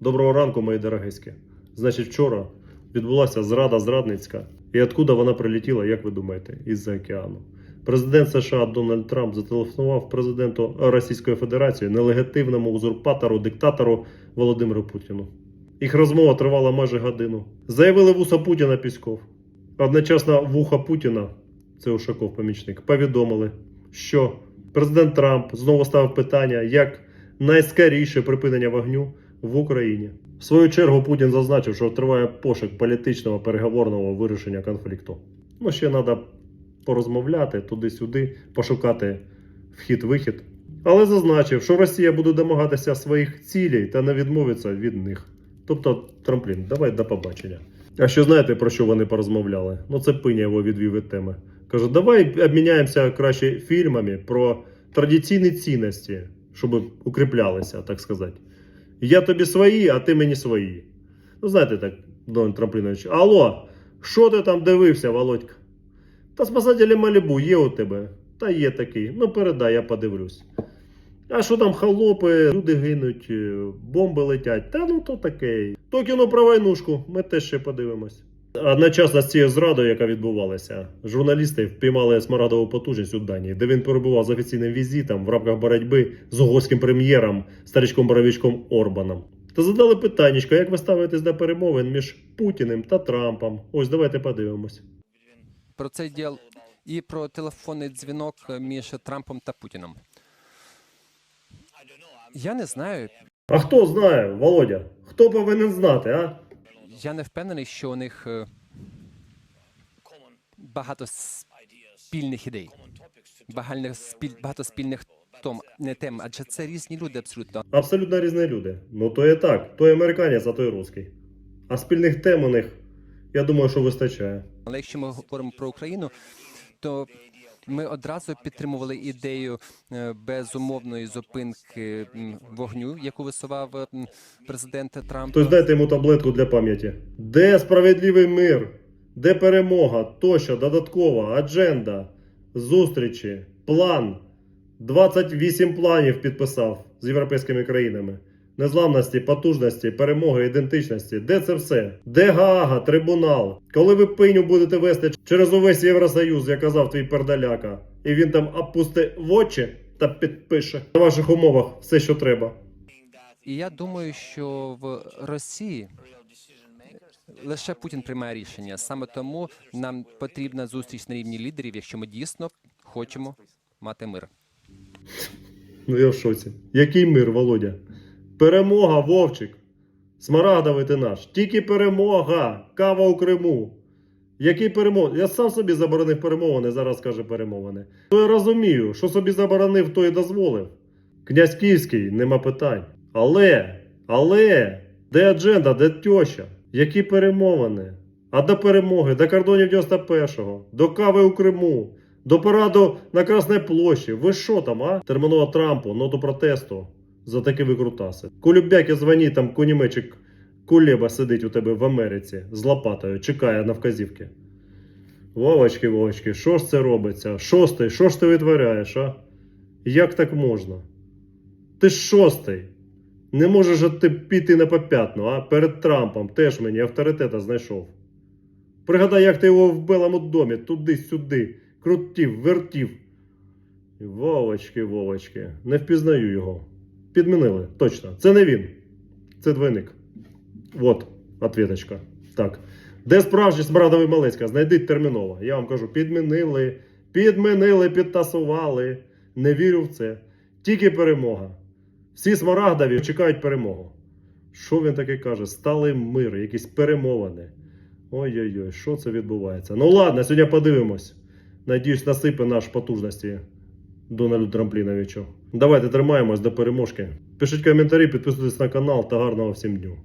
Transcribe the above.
Доброго ранку, мої дорогиські. Значить, вчора відбулася зрада зрадницька. І откуда вона прилетіла, як ви думаєте, із-за океану. Президент США Дональд Трамп зателефонував президенту Російської Федерації нелегітимному узурпатору, диктатору Володимиру Путіну. Їх розмова тривала майже годину. Заявили вуса Путіна Пісков. Одночасно вуха Путіна, це Ушаков помічник, повідомили, що президент Трамп знову ставив питання, як найскоріше припинення вогню в Україні. В свою чергу Путін зазначив, що триває пошук політичного переговорного вирішення конфлікту. Ну, ще треба порозмовляти туди-сюди, пошукати вхід-вихід. Але зазначив, що Росія буде домагатися своїх цілей та не відмовиться від них. Тобто, трамплін, давай до побачення. А що знаєте, про що вони порозмовляли? Ну, це пиня його відвів від теми. Каже, давай обміняємося краще фільмами про традиційні цінності, щоб укріплялися, так сказати. Я тобі свої, а ти мені свої. Ну, знаєте так, Дон Трамплінович. Алло, що ти там дивився, Володька? Та спасателі Малібу є у тебе. Та є такий. Ну, передай, я подивлюсь. А що там холопи, люди гинуть, бомби летять. Та ну то таке. То кіно про войнушку, ми теж ще подивимось. Одночасно з цією зрадою, яка відбувалася, журналісти впіймали смарагдову потужність у Данії, де він перебував з офіційним візитом в рамках боротьби з угорським прем'єром старичком боровичком Орбаном. Та задали питання, як ви ставитесь до перемовин між Путіним та Трампом. Ось давайте подивимось. про цей діл і про телефонний дзвінок між Трампом та Путіном. Я не знаю. А хто знає, Володя? Хто повинен знати, а? Я не впевнений, що у них е, багато спільних ідей, багато, спіль, багато спільних том, не тем, адже це різні люди абсолютно. Абсолютно різні люди. Ну то є так. Той американець, а той русський. А спільних тем у них, я думаю, що вистачає. Але якщо ми говоримо про Україну, то ми одразу підтримували ідею е, безумовної зупинки вогню, яку висував е, президент Трамп. Тож дайте йому таблетку для пам'яті. Де справедливий мир? Де перемога? Тощо, додаткова, адженда, зустрічі, план. 28 планів підписав з європейськими країнами. Незламності, потужності, перемоги, ідентичності. Де це все? Де Гаага, трибунал? Коли ви пиню будете вести через увесь Євросоюз, як казав твій пердаляка, і він там опусти в очі та підпише на ваших умовах все, що треба. І я думаю, що в Росії лише Путін приймає рішення. Саме тому нам потрібна зустріч на рівні лідерів, якщо ми дійсно хочемо мати мир. Ну я в шоці. Який мир, Володя? Перемога, Вовчик. Смарагдовий ти наш. Тільки перемога. Кава у Криму. Який перемог? Я сам собі заборонив перемовини, зараз каже перемовини. То я розумію, що собі заборонив, то і дозволив. Князь Київський, нема питань. Але, але, де адженда, де тьоща? Які перемовини? А до перемоги, до кордонів 91-го, до кави у Криму, до параду на Красній площі. Ви що там, а? Терміново Трампу, ноту протесту за такі викрутаси. Кулюбяки дзвоніть, там кунімечик Кулеба сидить у тебе в Америці з лопатою, чекає на вказівки. Вовочки, Вовочки, що ж це робиться? Шостий, що ж ти витворяєш, а? Як так можна? Ти шостий. Не можеш же ти піти на попятну, а перед Трампом теж мені авторитета знайшов. Пригадай, як ти його в Белому домі туди-сюди крутів, вертів. Вовочки, Вовочки, не впізнаю його. Підмінили, точно. Це не він. Це двойник. От, ответочка. Так. Де справжній смрадовий Малецька? Знайдіть терміново. Я вам кажу, підмінили, підмінили, підтасували. Не вірю в це. Тільки перемога. Всі смарагдові чекають перемогу. Що він таке каже? Сталий мир, якісь перемовини. Ой-ой-ой, що це відбувається? Ну ладно, сьогодні подивимось. Надіюсь, насипе наш потужності Дональду Трампліновичу. Давайте тримаємось до переможки. Пишіть коментарі, підписуйтесь на канал та гарного всім дню.